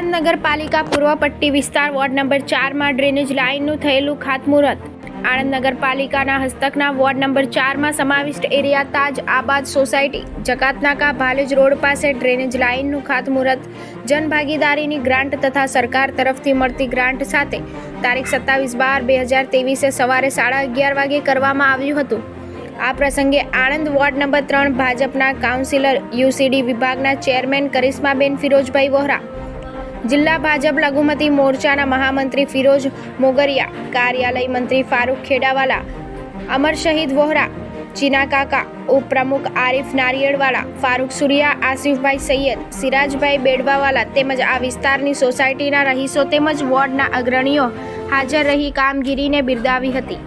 આણંદ નગરપાલિકા પૂર્વ પટ્ટી વિસ્તાર વોર્ડ નંબર ચારમાં ડ્રેનેજ લાઇનનું થયેલું ખાતમુહૂર્ત. આણંદ નગરપાલિકાના હસ્તકના વોર્ડ નંબર ચારમાં સમાવિષ્ટ એરિયા તાજ આબાદ સોસાયટી, જકાતનાકા ભાલેજ રોડ પાસે ડ્રેનેજ લાઇનનું ખાતમુહૂર્ત. જનભાગીદારીની ગ્રાન્ટ તથા સરકાર તરફથી મળતી ગ્રાન્ટ સાથે તારીખ સત્તાવીસ બાર બે હજાર ત્રેવીસે સવારે સાડા અગિયાર વાગે કરવામાં આવ્યું હતું. આ પ્રસંગે આણંદ વોર્ડ નંબર ત્રણ ભાજપના કાઉન્સિલર યુસીડી વિભાગના ચેરમેન કરિશ્માબેન ફિરોજભાઈ વોહરા જિલ્લા ભાજપ લઘુમતી મોરચાના મહામંત્રી ફિરોજ મોગરિયા, કાર્યાલય મંત્રી ફારૂક ખેડાવાલા, અમર શહીદ વોહરા, ચીના કાકા, ઉપપ્રમુખ આરિફ નારિયેળવાલા, ફારૂક સુરિયા, આસિફભાઈ સૈયદ, સિરાજભાઈ બેડવાવાલા તેમજ આ વિસ્તારની સોસાયટીના રહીશો તેમજ વોર્ડના અગ્રણીઓ હાજર રહી કામગીરીને બિરદાવી હતી.